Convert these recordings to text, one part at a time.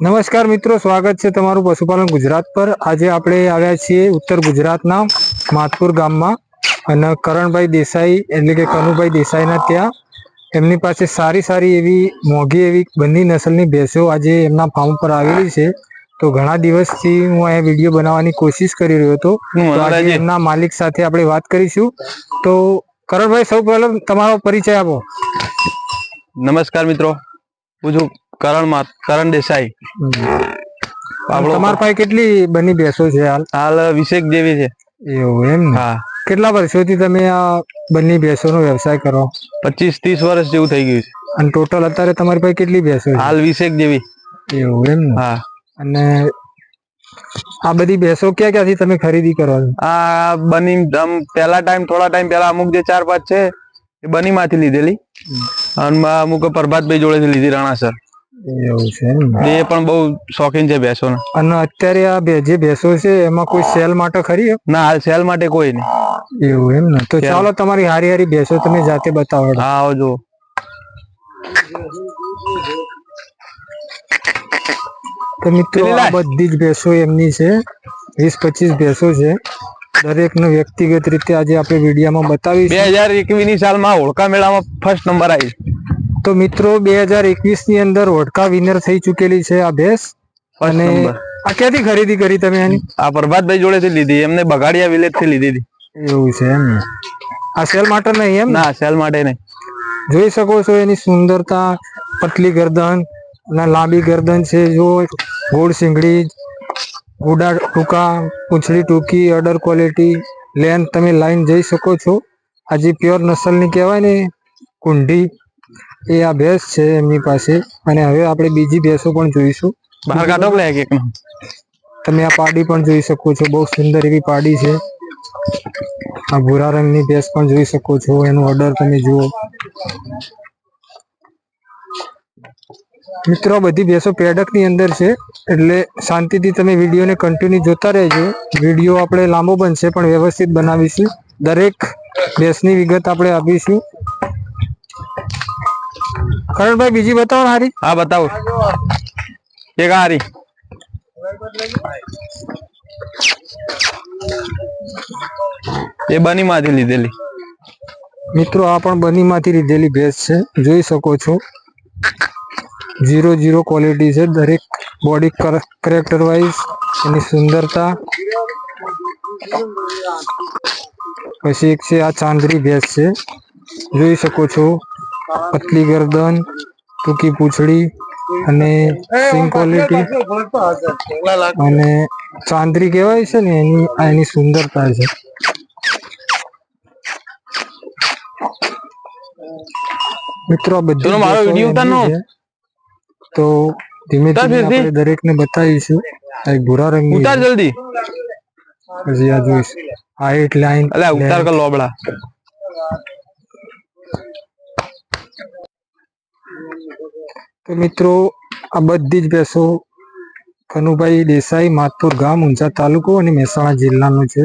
નમસ્કાર મિત્રો સ્વાગત છે તમારું પશુપાલન ગુજરાત પર. આજે આપણે આવ્યા છીએ ઉત્તર ગુજરાતના માતપુર ગામમાં અને કરણભાઈ દેસાઈ એટલે કે કનુભાઈ દેસાઈના ત્યાં એમની પાસે સારી સારી એવી મોંઘી એવી બંની નસલની ભેંસો આજે એમના ફાર્મ પર આવેલી છે. તો ઘણા દિવસથી હું અહીંયા વીડિયો બનાવવાની કોશિશ કરી રહ્યો હતો. તો આજે એમના માલિક સાથે આપણે વાત કરીશું. તો કરણભાઈ સૌ પ્રથમ તમારો પરિચય આપો. નમસ્કાર મિત્રો. હું છું કરણ કરણ દેસાઈ. તમારા પાસે કેટલી બની ભેંસો છે હાલ? હાલ વીસેક જેવી છે. એવું એમ ને? હા. કેટલા વર્ષોથી તમે આ બંને ભેંસોનો વ્યવસાય કરો? પચીસ ત્રીસ વર્ષ જેવું થઈ ગયું છે. અને ટોટલ અત્યારે તમારી પાસે કેટલી ભેંસો છે? હાલ વીસેક જેવી. એવું એમ ને? હા. અને આ બધી ભેંસો ક્યાં ક્યાંથી તમે ખરીદી કરો છો? આ બની આમ પહેલા ટાઈમ થોડા ટાઈમ પહેલા અમુક જે ચાર પાંચ છે એ બની માંથી લીધેલી અને માં અમુક પ્રભાતભાઈ જોડેથી લીધી રાણાસર. એવું છે. એ પણ બહુ શોખીન છે ભેંસોના. અને અત્યારે આ બે જે ભેંસો છે એમાં કોઈ સેલ માટે ખરી ના હાલ સેલ માટે કોઈ નહીં. એવું એમ ને? તો ચાલો તમારી હારી હારી ભેંસો તમે જાતે બતાવો. હા તો મિત્રો આ બધી જ ભેંસો એમની છે. વીસ પચીસ ભેંસો છે. દરેકનું વ્યક્તિગત રીતે આજે આપણે વિડીયોમાં બતાવી બે હજાર એકવીસની સાલમાં હોળકા મેળામાં ફર્સ્ટ નંબર આવી. તો મિત્રો બે હજાર એકવીસની અંદર વોડકા વિનર થઈ ચૂકેલી છે આ ભેંસ. અને આ ક્યાંથી ખરીદી કરી તમે એની? આ પ્રભાતભાઈ જોડેથી લીધી એમને બગાડિયા વિલેજથી લીધી હતી. એવું છે એમ આ સેલ માટે નહીં એમ ને? સેલ માટે નહીં. જોઈ શકો છો એની સુંદરતા પતલી ગરદન લાંબી ગરદન છે જો ગોળ સિંગડી ગુડા ટૂંકા પૂંછડી ટૂંકી અડર ક્વોલિટી લેન્થ તમે લાઈન જઈ શકો છો. આજે પ્યોર નસલની કહેવાય ને કુંડી એ આ ભેંસ છે એમની પાસે. અને હવે આપણે બીજી ભેંસો પણ જોઈશું. બહાર કાઢો લે એક તમે આ પાડી પણ જોઈ શકો છો. બહુ સુંદર એવી પાડી છે. આ ભૂરા રંગની ભેંસ પણ જોઈ શકો છો. એનો ઓર્ડર તમે જુઓ. મિત્રો બધી ભેંસો પેડકની અંદર છે. એટલે શાંતિથી તમે વિડીયોને કન્ટિન્યુ જોતા રહેજો. વીડિયો આપણે લાંબો બનશે પણ વ્યવસ્થિત બનાવીશું. દરેક ભેંસની વિગત આપણે આપીશું. કરણભાઈ બીજી બતાવો ને હારી. હા બતાવો. એક હારી. એ બની માંથી લીધેલી. મિત્રો આ પણ બનીમાંથી લીધેલી ભેંસ છે. જોઈ શકો છો. ઝીરો ઝીરો ક્વોલિટી છે. દરેક બોડી કેરેક્ટર વાઇઝ એની સુંદરતા. પછી એક છે આ ચાંદરી ભેંસ છે. જોઈ શકો છો. પતલી ગરદન ટૂંકી પૂંછડી અને સિંગ ક્વોલિટી અને ચાંદરી કહેવાય છે ને એની આ એની સુંદરતા છે. મિત્રો બધું મારો વીડિયો ઉતારનો. તો ધીમે ધીમે આપણે દરેકને બતાવીશું. આ એક ભૂરા રંગની ઉતાર. જલ્દી. પછી આ જોઈશ. હાઈટ લાઈન અલ્યા ઉતાર કર લોબડા. તો મિત્રો આ બધી જ ભેંસો કનુભાઈ દેસાઈ માથુર ગામ ઊંઝા તાલુકો અને મહેસાણા જિલ્લાનું છે.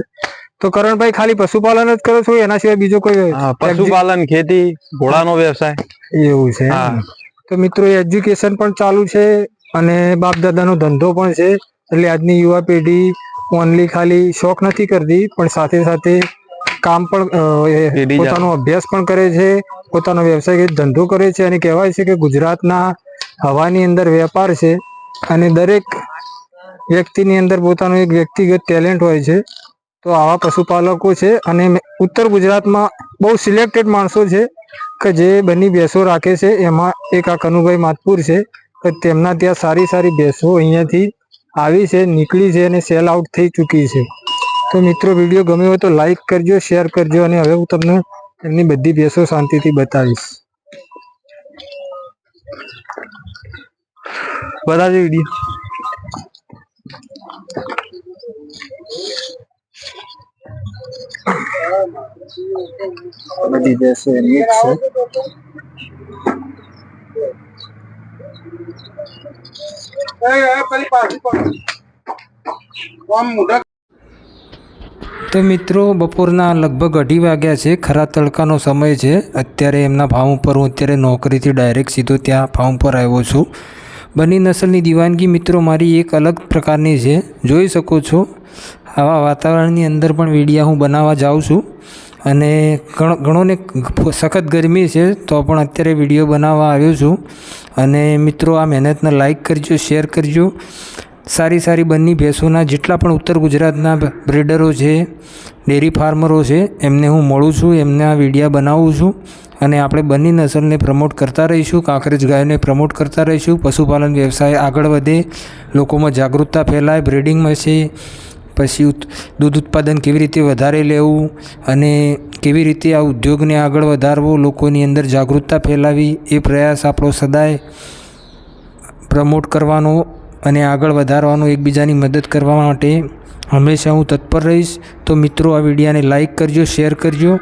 તો કરણભાઈ ખાલી પશુપાલન જ કરો છો એના સિવાય બીજો કોઈ પશુપાલન ખેતી ઘોડાનો વ્યવસાય. એવું છે. તો મિત્રો એજ્યુકેશન પણ ચાલુ છે અને બાપ દાદાનો ધંધો પણ છે. એટલે આજની યુવા પેઢી ઓનલી ખાલી શોખ નથી કરતી પણ સાથે સાથે કામ પણ પોતાનો અભ્યાસ પણ કરે છે. પોતાનો વ્યવસાય ધંધો કરે છે અને કહેવાય છે કે ગુજરાતના હવાની અંદર વેપાર છે અને દરેક વ્યક્તિની અંદર પોતાનું એક વ્યક્તિગત ટેલેન્ટ હોય છે. તો આવા પશુપાલકો છે અને ઉત્તર ગુજરાતમાં બહુ સિલેક્ટેડ માણસો છે કે જે બંને ભેંસો રાખે છે. એમાં એક આ કનુભાઈ માધપુર છે કે તેમના ત્યાં સારી સારી ભેંસો અહીંયાથી આવી છે, નીકળી છે અને સેલ આઉટ થઈ ચૂકી છે. તો મિત્રો, વીડિયો ગમ્યો હોય તો લાઈક કરજો શેર કરજો અને હવે હું તમને એમની બધી ભેંસો શાંતિથી બતાવીશ બતાવજો વીડિયો બધી ભેંસો એની જ છે એ, એ, પેલી પાછી પકડ. આમ મોઢા તો મિત્રો, બપોરના લગભગ અઢી વાગ્યા છે. ખરા તડકાનો સમય છે. અત્યારે એમના ફાર્મ ઉપર હું અત્યારે નોકરીથી ડાયરેક્ટ સીધો ત્યાં ફાર્મ પર આવ્યો છું. બની નસલની દીવાનગી મિત્રો મારી એક અલગ પ્રકારની છે. જોઈ શકો છો, આવા વાતાવરણની અંદર પણ વિડીયા હું બનાવવા જાઉં છું. અને ઘણો, ઘણોને સખત ગરમી છે, તો પણ અત્યારે વીડિયો બનાવવા આવ્યો છું. અને મિત્રો, આ મહેનતને લાઈક કરજો શેર કરજો. સારી સારી બંની ભેંસોના જેટલા પણ ઉત્તર ગુજરાતના બ્રીડરો છે, ડેરી ફાર્મરો છે, એમને હું મળું છું, એમને વિડીયા બનાવું છું અને આપણે બંની નસલને પ્રમોટ કરતા રહીશું, કાંકરેજ ગાયોને પ્રમોટ કરતા રહીશું, પશુપાલન વ્યવસાય આગળ વધે, લોકોમાં જાગૃતતા ફેલાય, બ્રીડિંગમાં છે, પછી દૂધ ઉત્પાદન કેવી રીતે વધારે લેવું અને કેવી રીતે આ ઉદ્યોગને આગળ વધારવો, લોકોની અંદર જાગૃતતા ફેલાવી એ પ્રયાસ આપણો સદાય પ્રમોટ કરવાનો અને આગળ વધારવાનું એકબીજાની મદદ કરવા માટે હંમેશા હું તત્પર રહીશ. તો મિત્રો, આ વિડીયાને લાઇક કરજો શેર કરજો.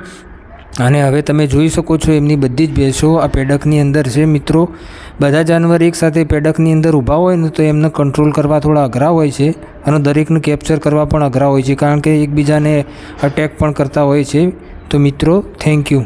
અને હવે તમે જોઈ શકો છો, એમની બધી જ ભેંસો આ પેડકની અંદર છે મિત્રો. બધા જાનવર એકસાથે પેડકની અંદર ઊભા હોય ને તો એમને કંટ્રોલ કરવા થોડા અઘરા હોય છે અને દરેકને કેપ્ચર કરવા પણ અઘરા હોય છે. કારણ કે એકબીજાને અટેક પણ કરતા હોય છે. તો મિત્રો થેન્ક યુ